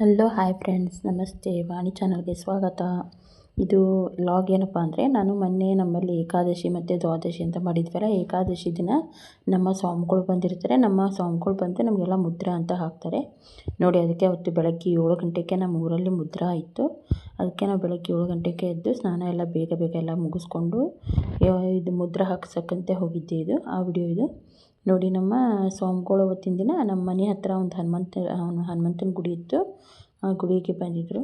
Hello hi friends ನಮಸ್ತೆ. ವಾಣಿ ಚಾನಲ್ಗೆ ಸ್ವಾಗತ. ಇದು ಲಾಗ್ ಏನಪ್ಪ ಅಂದರೆ, ನಾನು ಮೊನ್ನೆ ನಮ್ಮಲ್ಲಿ ಏಕಾದಶಿ ಮತ್ತು ದ್ವಾದಶಿ ಅಂತ ಮಾಡಿದ್ವಲ್ಲ, ಏಕಾದಶಿ ದಿನ ನಮ್ಮ ಸ್ವಾಮಿಗಳು ಬಂದಿರ್ತಾರೆ. ನಮ್ಮ ಸ್ವಾಮಿಗಳು ಬಂದರೆ ನಮಗೆಲ್ಲ ಮುದ್ರ ಅಂತ ಹಾಕ್ತಾರೆ. ನೋಡಿ, ಅದಕ್ಕೆ ಅವತ್ತು ಬೆಳಗ್ಗೆ ಏಳು ಗಂಟೆಗೆ ನಮ್ಮ ಊರಲ್ಲಿ ಮುದ್ರ ಆಯಿತು ಅದಕ್ಕೆ ನಾವು ಬೆಳಗ್ಗೆ ಏಳು ಗಂಟೆಗೆ ಎದ್ದು ಸ್ನಾನ ಎಲ್ಲ ಬೇಗ ಬೇಗ ಎಲ್ಲ ಮುಗಿಸ್ಕೊಂಡು ಇದು ಮುದ್ರ ಹಾಕ್ಸಕ್ಕಂತೆ ಹೋಗಿದ್ದೆ ಇದು, ಆ ವಿಡಿಯೋ ಇದು. ನೋಡಿ ನಮ್ಮ ಸ್ವಾಮಿಗಳು ಅವತ್ತಿನ ದಿನ ನಮ್ಮ ಮನೆ ಹತ್ತಿರ ಒಂದು ಹನುಮಂತ ಹನುಮಂತನ ಗುಡಿ ಇತ್ತು. ಆ ಗುಡಿಗೆ ಬಂದಿದ್ದರು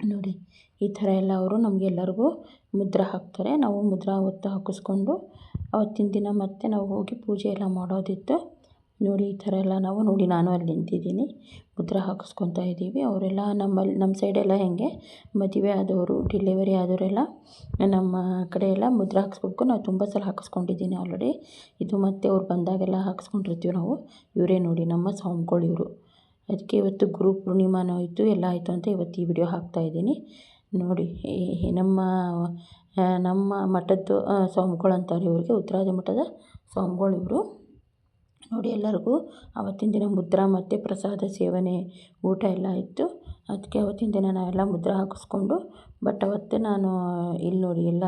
ನೋಡಿ, ಈ ಥರ ಎಲ್ಲ ಅವರು ನಮಗೆಲ್ಲರಿಗೂ ಮುದ್ರ ಹಾಕ್ತಾರೆ. ನಾವು ಮುದ್ರ ಅವತ್ತು ಹಾಕಿಸ್ಕೊಂಡು ಅವತ್ತಿನ ದಿನ ಮತ್ತೆ ನಾವು ಹೋಗಿ ಪೂಜೆ ಎಲ್ಲ ಮಾಡೋದಿತ್ತು. ನೋಡಿ, ಈ ಥರ ಎಲ್ಲ ನಾವು ನೋಡಿ ನಾನು ಅಲ್ಲಿ ನಿಂತಿದ್ದೀನಿ. ಮುದ್ರ ಹಾಕಿಸ್ಕೊತಾ ಇದ್ದೀವಿ. ಅವರೆಲ್ಲ ನಮ್ಮಲ್ಲಿ ನಮ್ಮ ಸೈಡೆಲ್ಲ ಹೇಗೆ? ಮದುವೆ ಆದವರು ಡಿಲಿವರಿ ಆದವರೆಲ್ಲ ನಮ್ಮ ಕಡೆ ಎಲ್ಲ ಮುದ್ರೆ ಹಾಕಿಸ್ಬೇಕು ನಾವು ತುಂಬ ಸಲ ಹಾಕಿಸ್ಕೊಂಡಿದ್ದೀನಿ ಆಲ್ರೆಡಿ ಇದು ಮತ್ತೆ ಅವ್ರು ಬಂದಾಗೆಲ್ಲ ಹಾಕಿಸ್ಕೊಂಡಿರ್ತೀವಿ ನಾವು. ಇವರೇ ನೋಡಿ, ನಮ್ಮ ಸ್ವಾಮಿಗಳು ಇವರು. ಅದಕ್ಕೆ ಇವತ್ತು ಗುರು ಪೂರ್ಣಿಮಾನೂ ಆಯಿತು, ಎಲ್ಲ ಆಯಿತು ಅಂತ ಇವತ್ತು ಈ ವಿಡಿಯೋ ಹಾಕ್ತಾಯಿದ್ದೀನಿ ನೋಡಿ ನಮ್ಮ ನಮ್ಮ ಮಠದ್ದು ಸ್ವಾಮಿಗಳು ಅಂತಾರೆ ಇವರಿಗೆ ಉತ್ತರಾದಿ ಮಠದ ಸ್ವಾಮಿಗಳು ಇವರು ನೋಡಿ ಎಲ್ಲರಿಗೂ ಆವತ್ತಿನ ದಿನ ಮುದ್ರಾ ಮತ್ತು ಪ್ರಸಾದ ಸೇವನೆ ಊಟ ಎಲ್ಲ ಇತ್ತು ಅದಕ್ಕೆ ಅವತ್ತಿನ ದಿನ ನಾವೆಲ್ಲ ಮುದ್ರಾ ಹಾಕಿಸ್ಕೊಂಡು, ಬಟ್ ಅವತ್ತು ನಾನು ಇಲ್ಲಿ ನೋಡಿ ಎಲ್ಲ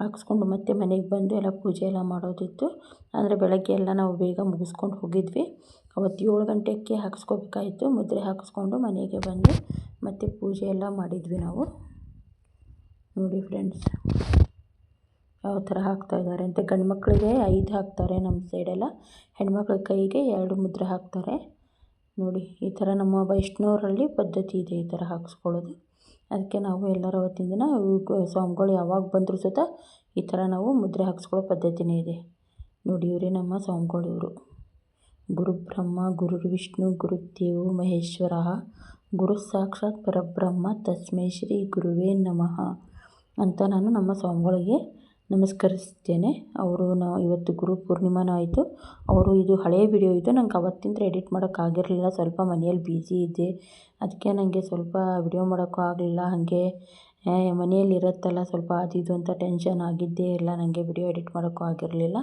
ಹಾಕಿಸ್ಕೊಂಡು ಮತ್ತೆ ಮನೆಗೆ ಬಂದು ಎಲ್ಲ ಪೂಜೆ ಎಲ್ಲ ಮಾಡೋದಿತ್ತು. ಅಂದರೆ ಬೆಳಗ್ಗೆ ಎಲ್ಲ ನಾವು ಬೇಗ ಮುಗಿಸ್ಕೊಂಡು ಹೋಗಿದ್ವಿ. ಅವತ್ತು ಏಳು ಗಂಟೆಗೆ ಹಾಕಿಸ್ಕೋಬೇಕಾಯಿತು. ಮುದ್ರೆ ಹಾಕಿಸ್ಕೊಂಡು ಮನೆಗೆ ಬಂದು ಮತ್ತೆ ಪೂಜೆ ಎಲ್ಲ ಮಾಡಿದ್ವಿ ನಾವು. ನೋಡಿ ಫ್ರೆಂಡ್ಸ್ ಯಾವ ಥರ ಹಾಕ್ತಾಯಿದ್ದಾರೆ ಅಂತ ಗಂಡು ಮಕ್ಕಳಿಗೆ ಐದು ಹಾಕ್ತಾರೆ ನಮ್ಮ ಸೈಡೆಲ್ಲ ಹೆಣ್ಮಕ್ಳ ಕೈಗೆ ಎರಡು ಮುದ್ರೆ ಹಾಕ್ತಾರೆ. ನೋಡಿ, ಈ ಥರ ನಮ್ಮ ವೈಷ್ಣವರಲ್ಲಿ ಪದ್ಧತಿ ಇದೆ ಈ ಥರ ಹಾಕಿಸ್ಕೊಳ್ಳೋದು. ಅದಕ್ಕೆ ನಾವು ಎಲ್ಲರ ಅವತ್ತಿನ ದಿನ ಸ್ವಾಮಿಗಳು ಯಾವಾಗ ಬಂದರೂ ಸಹ ಈ ಥರ ನಾವು ಮುದ್ರೆ ಹಾಕಿಸ್ಕೊಳ್ಳೋ ಪದ್ಧತಿನೇ ಇದೆ. ನೋಡಿ, ಇವರೇ ನಮ್ಮ ಸ್ವಾಮಿಗಳು ಇವರು. ವಿಷ್ಣು ಗುರುರ್ವಿಷ್ಣು ಗುರುದೇವು ಮಹೇಶ್ವರ, ಗುರು ಸಾಕ್ಷಾತ್ ಪರಬ್ರಹ್ಮ, ತಸ್ಮೈ ಶ್ರೀ ಗುರುವೇ ನಮಃ ಅಂತ ನಾನು ನಮ್ಮ ಸ್ವಾಮಿಗಳಿಗೆ ನಮಸ್ಕರಿಸ್ತೇನೆ. ಅವರು ನಾವು ಇವತ್ತು ಗುರು ಪೂರ್ಣಿಮಾನ ಆಯಿತು ಅವರು ಇದು ಹಳೆಯ ವಿಡಿಯೋ ಇದು. ನಂಗೆ ಅವತ್ತಿಂದ ಎಡಿಟ್ ಮಾಡೋಕ್ಕಾಗಿರಲಿಲ್ಲ ಸ್ವಲ್ಪ ಮನೆಯಲ್ಲಿ ಬ್ಯುಸಿ ಇದ್ದೆ. ಅದಕ್ಕೆ ನನಗೆ ಸ್ವಲ್ಪ ವಿಡಿಯೋ ಮಾಡೋಕ್ಕೂ ಆಗಲಿಲ್ಲ. ಹಾಗೆ ಮನೆಯಲ್ಲಿ ಇರುತ್ತಲ್ಲ, ಸ್ವಲ್ಪ ಅದು ಇದು ಅಂತ ಟೆನ್ಷನ್ ಆಗಿದ್ದೇ ಇಲ್ಲ. ನನಗೆ ವಿಡಿಯೋ ಎಡಿಟ್ ಮಾಡೋಕ್ಕೂ ಆಗಿರಲಿಲ್ಲ.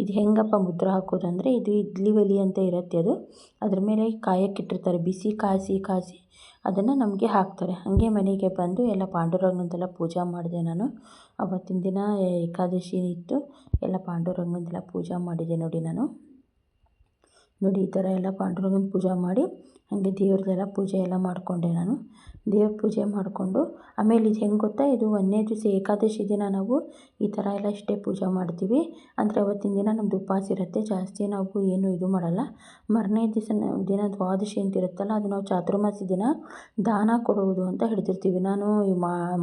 ಇದು ಹೆಂಗಪ್ಪ ಮುದ್ರ ಹಾಕೋದಂದರೆ, ಇದು ಇಡ್ಲಿ ಒಲಿ ಅಂತ ಇರುತ್ತೆ ಅದು. ಅದ್ರ ಮೇಲೆ ಕಾಯಕ್ಕಿಟ್ಟಿರ್ತಾರೆ ಬಿಸಿ ಕಾಸಿ ಕಾಯಿಸಿ ಅದನ್ನು ನಮಗೆ ಹಾಕ್ತಾರೆ. ಹಾಗೆ ಮನೆಗೆ ಬಂದು ಎಲ್ಲ ಪಾಂಡುರಂಗಂದೆಲ್ಲ ಪೂಜೆ ಮಾಡಿದೆ ನಾನು. ಅವತ್ತಿನ ದಿನ ಏಕಾದಶಿ ಇತ್ತು. ಎಲ್ಲ ಪಾಂಡುರಂಗಂದೆಲ್ಲ ಪೂಜೆ ಮಾಡಿದೆ ನೋಡಿ ನಾನು. ನೋಡಿ ಈ ಥರ ಎಲ್ಲ ಪಾಂಡುರಂಗನ ಪೂಜೆ ಮಾಡಿ, ಹಾಗೆ ದೇವ್ರದ್ದೆಲ್ಲ ಪೂಜೆ ಎಲ್ಲ ಮಾಡಿಕೊಂಡೆ ನಾನು. ದೇವ್ರ ಪೂಜೆ ಮಾಡಿಕೊಂಡು, ಆಮೇಲೆ ಇದು ಹೆಂಗೆ ಗೊತ್ತಾ? ಇದು ಒಂದನೇ ದಿವಸ ಏಕಾದಶಿ ದಿನ ನಾವು ಈ ಥರ ಎಲ್ಲ ಇಷ್ಟೇ ಪೂಜೆ ಮಾಡ್ತೀವಿ. ಅಂದರೆ ಅವತ್ತಿನ ದಿನ ನಮ್ಮದು ಉಪವಾಸ ಇರುತ್ತೆ, ಜಾಸ್ತಿ ನಾವು ಏನು ಇದು ಮಾಡೋಲ್ಲ. ಮರನೇ ದಿವಸ ದಿನ ದ್ವಾದಶಿ ಅಂತ ಇರುತ್ತಲ್ಲ, ಅದು ನಾವು ಚಾತುರ್ಮಾಸಿ ದಿನ ದಾನ ಕೊಡುವುದು ಅಂತ ಹಿಡಿದಿರ್ತೀವಿ. ನಾನು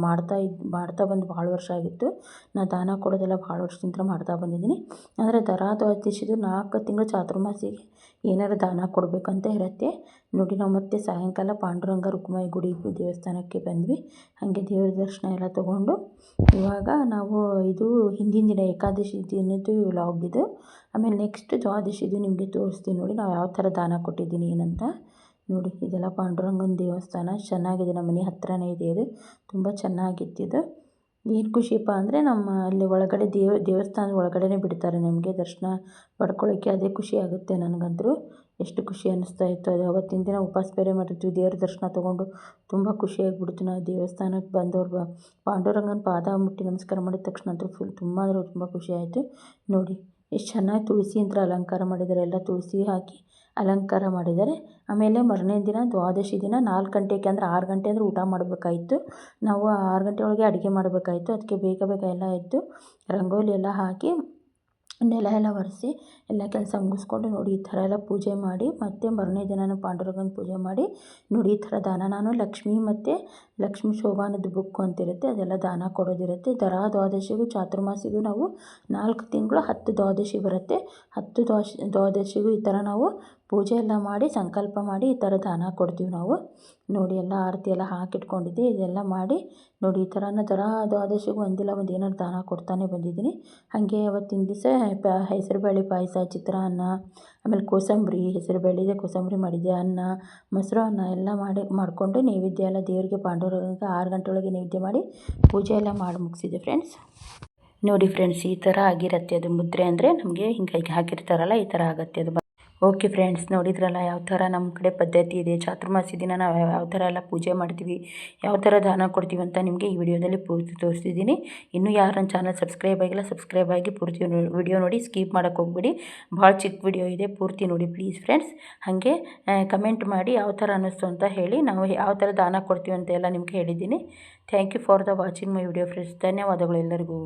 ಮಾಡ್ತಾ ಇದ್, ಮಾಡ್ತಾ ಬಂದು ಭಾಳ ವರ್ಷ ಆಗಿತ್ತು. ನಾನು ದಾನ ಕೊಡೋದೆಲ್ಲ ಭಾಳ ವರ್ಷದಿಂದ ಮಾಡ್ತಾ ಬಂದಿದ್ದೀನಿ. ಅಂದರೆ ದರಾ ದ್ವಾದಶಿದು ನಾಲ್ಕು ತಿಂಗಳು ಚಾತುರ್ಮಾಸಿಗೆ ಏನಾರು ದಾನ ಕೊಡಬೇಕಂತ ಇರುತ್ತೆ. ನೋಡಿ ನಾವು ಮತ್ತೆ ಸಾಯಂಕಾಲ ಪಾಂಡುರಂಗ ರುಕ್ಮಾಯಿ ಗುಡಿ ದೇವಸ್ಥಾನಕ್ಕೆ ಬಂದ್ವಿ. ಹಾಗೆ ದೇವ್ರ ದರ್ಶನ ಎಲ್ಲ ತೊಗೊಂಡು ಇವಾಗ ನಾವು ಇದು ಹಿಂದಿನ ದಿನ ಏಕಾದಶಿ ದಿನದ್ದು ವ್ಲಾಗ್ ಇದು. ಆಮೇಲೆ ನೆಕ್ಸ್ಟ್ ದ್ವಾದಶಿದು ನಿಮಗೆ ತೋರಿಸ್ತೀನಿ ನೋಡಿ ನಾವು ಯಾವ ಥರ ದಾನ ಕೊಟ್ಟಿದ್ದೀನಿ ಏನಂತ. ನೋಡಿ ಇದೆಲ್ಲ ಪಾಂಡುರಂಗನ ದೇವಸ್ಥಾನ. ಚೆನ್ನಾಗಿದೆ, ನಮ್ಮ ಮನೆ ಹತ್ತಿರನೇ ಇದೆ ಇದು. ತುಂಬ ಚೆನ್ನಾಗಿತ್ತಿದು ಏನು ಖುಷಿಯಪ್ಪ ಅಂದರೆ ನಮ್ಮ ಅಲ್ಲಿ ಒಳಗಡೆ ದೇವ ದೇವಸ್ಥಾನದ ಒಳಗಡೆನೇ ಬಿಡ್ತಾರೆ ನಮಗೆ ದರ್ಶನ ಪಡ್ಕೊಳ್ಳೋಕ್ಕೆ ಅದೇ ಖುಷಿ ಆಗುತ್ತೆ ನನಗಂತೂ. ಎಷ್ಟು ಖುಷಿ ಅನ್ನಿಸ್ತಾ ಇತ್ತು. ಅದು ಅವತ್ತಿನ ದಿನ ಉಪವಾಸ ಬೇರೆ ಮಾಡಿದ್ವಿ ದೇವ್ರ ದರ್ಶನ ತೊಗೊಂಡು ತುಂಬ ಖುಷಿಯಾಗಿಬಿಡ್ತು ನಾವು ದೇವಸ್ಥಾನಕ್ಕೆ ಬಂದವ್ರು ಪಾಂಡುರಂಗನ ಪಾದ ಮುಟ್ಟಿ ನಮಸ್ಕಾರ ಮಾಡಿದ ತಕ್ಷಣ ಅಂತೂ ಫುಲ್ ತುಂಬ ಅಂದರೆ ತುಂಬ ಖುಷಿ ಆಯಿತು. ನೋಡಿ, ಎಷ್ಟು ಚೆನ್ನಾಗಿ ತುಳಸಿ ಅಂತ ಅಲಂಕಾರ ಮಾಡಿದ್ದಾರೆ ಎಲ್ಲ ತುಳಸಿ ಹಾಕಿ ಅಲಂಕಾರ ಮಾಡಿದ್ದಾರೆ ಆಮೇಲೆ ಮರನೇ ದಿನ, ದ್ವಾದಶಿ ದಿನ, ನಾಲ್ಕು ಗಂಟೆಗೆ ಅಂದರೆ ಆರು ಗಂಟೆ ಅಂದರೆ ಊಟ ಮಾಡಬೇಕಾಯಿತು. ನಾವು ಆರು ಗಂಟೆ ಒಳಗೆ ಅಡುಗೆ ಮಾಡಬೇಕಾಯಿತು. ಅದಕ್ಕೆ ಬೇಗ ಬೇಗ ಎಲ್ಲ ಎದ್ದು ರಂಗೋಲಿ ಎಲ್ಲ ಹಾಕಿ ನೆಲ ಎಲ್ಲ ಒರೆಸಿ ಎಲ್ಲ ಕೆಲಸ ಮುಗಿಸ್ಕೊಂಡು ನೋಡಿ ಈ ಥರ ಎಲ್ಲ ಪೂಜೆ ಮಾಡಿ ಮತ್ತು ಮರನೇ ದಿನ ಪಾಂಡುರಂಗನ ಪೂಜೆ ಮಾಡಿ ನೋಡಿ ಈ ಥರ ದಾನ. ನಾನು ಲಕ್ಷ್ಮಿ ಮತ್ತು ಲಕ್ಷ್ಮಿ ಶೋಭಾನದ ಬುಕ್ಕು ಅಂತಿರುತ್ತೆ, ಅದೆಲ್ಲ ದಾನ ಕೊಡೋದಿರುತ್ತೆ. ದರಾ ದ್ವಾದಶಿಗೂ ಚಾತುರ್ಮಾಸಿಗೂ ನಾವು ನಾಲ್ಕು ತಿಂಗಳು ಹತ್ತು ದ್ವಾದಶಿ ಬರುತ್ತೆ. ಹತ್ತು ದ್ವಾಶ ದ್ವಾದಶಿಗೂ ಈ ಥರ ನಾವು ಪೂಜೆ ಎಲ್ಲ ಮಾಡಿ, ಸಂಕಲ್ಪ ಮಾಡಿ ಈ ಥರ ದಾನ ಕೊಡ್ತೀವಿ ನಾವು. ನೋಡಿ, ಎಲ್ಲ ಆರತಿ ಎಲ್ಲ ಹಾಕಿಟ್ಕೊಂಡಿದ್ದೆ. ಇದೆಲ್ಲ ಮಾಡಿ, ನೋಡಿ, ಈ ಥರನ ಅದು ಆದಷ್ಟು ಒಂದಿಲ್ಲ, ಒಂದು ಏನಾದ್ರು ದಾನ ಕೊಡ್ತಾನೆ ಬಂದಿದ್ದೀನಿ. ಹಾಗೆ ಅವತ್ತಿನ ದಿವಸ ಪ, ಹೆಸರುಬೇಳೆ ಪಾಯಸ, ಚಿತ್ರಾನ್ನ, ಆಮೇಲೆ ಕೋಸಂಬರಿ ಹೆಸರುಬೇಳೆದೆ ಕೋಸಂಬರಿ ಮಾಡಿದ್ದೆ, ಅನ್ನ, ಮೊಸರು, ಅನ್ನ ಎಲ್ಲ ಮಾಡಿ, ಮಾಡಿಕೊಂಡು ನೈವೇದ್ಯ ಎಲ್ಲ ದೇವರಿಗೆ, ಪಾಂಡವರಿಗೆ ಆರು ಗಂಟೆ ಒಳಗೆ ನೈವೇದ್ಯ ಮಾಡಿ ಪೂಜೆ ಎಲ್ಲ ಮಾಡಿ ಮುಗಿಸಿದೆ ಫ್ರೆಂಡ್ಸ್. ನೋಡಿ ಫ್ರೆಂಡ್ಸ್, ಈ ಥರ ಆಗಿರುತ್ತೆ ಅದು ಮುದ್ರೆ ಅಂದರೆ ನಮಗೆ ಹಿಂಗೆ ಹಾಕಿರ್ತಾರಲ್ಲ, ಈ ಥರ ಆಗತ್ತೆ ಅದು. ಓಕೆ ಫ್ರೆಂಡ್ಸ್, ನೋಡಿದ್ರಲ್ಲ ಯಾವ ಥರ ನಮ್ಮ ಕಡೆ ಪದ್ಧತಿ ಇದೆ? ಚಾತುರ್ಮಾಸಿ ದಿನ ನಾವು ಯಾವ ಥರ ಎಲ್ಲ ಪೂಜೆ ಮಾಡ್ತೀವಿ, ಯಾವ ಥರ ದಾನ ಕೊಡ್ತೀವಿ ಅಂತ ನಿಮಗೆ ಈ ವಿಡಿಯೋದಲ್ಲಿ ಪೂರ್ತಿ ತೋರಿಸ್ತಿದ್ದೀನಿ. ಇನ್ನೂ ಯಾರು ನನ್ನ ಚಾನಲ್ ಸಬ್ಸ್ಕ್ರೈಬ್ ಆಗಿಲ್ಲ, ಸಬ್ಸ್ಕ್ರೈಬ್ ಆಗಿ ಪೂರ್ತಿ ವಿಡಿಯೋ ನೋಡಿ, ಸ್ಕಿಪ್ ಮಾಡೋಕ್ಕೆ ಹೋಗ್ಬಿಡಿ. ಭಾಳ ಚಿಕ್ಕ ವಿಡಿಯೋ ಇದೆ, ಪೂರ್ತಿ ನೋಡಿ ಪ್ಲೀಸ್ ಫ್ರೆಂಡ್ಸ್. ಹಾಗೆ ಕಮೆಂಟ್ ಮಾಡಿ ಯಾವ ಥರ ಅನ್ನಿಸ್ತು ಅಂತ ಹೇಳಿ, ನಾವು ಯಾವ ಥರ ದಾನ ಕೊಡ್ತೀವಿ ಅಂತ ಎಲ್ಲ ನಿಮ್ಗೆ ಹೇಳಿದ್ದೀನಿ. Thank you for the watching my video friends, ಧನ್ಯವಾದಗಳು ಎಲ್ಲರಿಗೂ.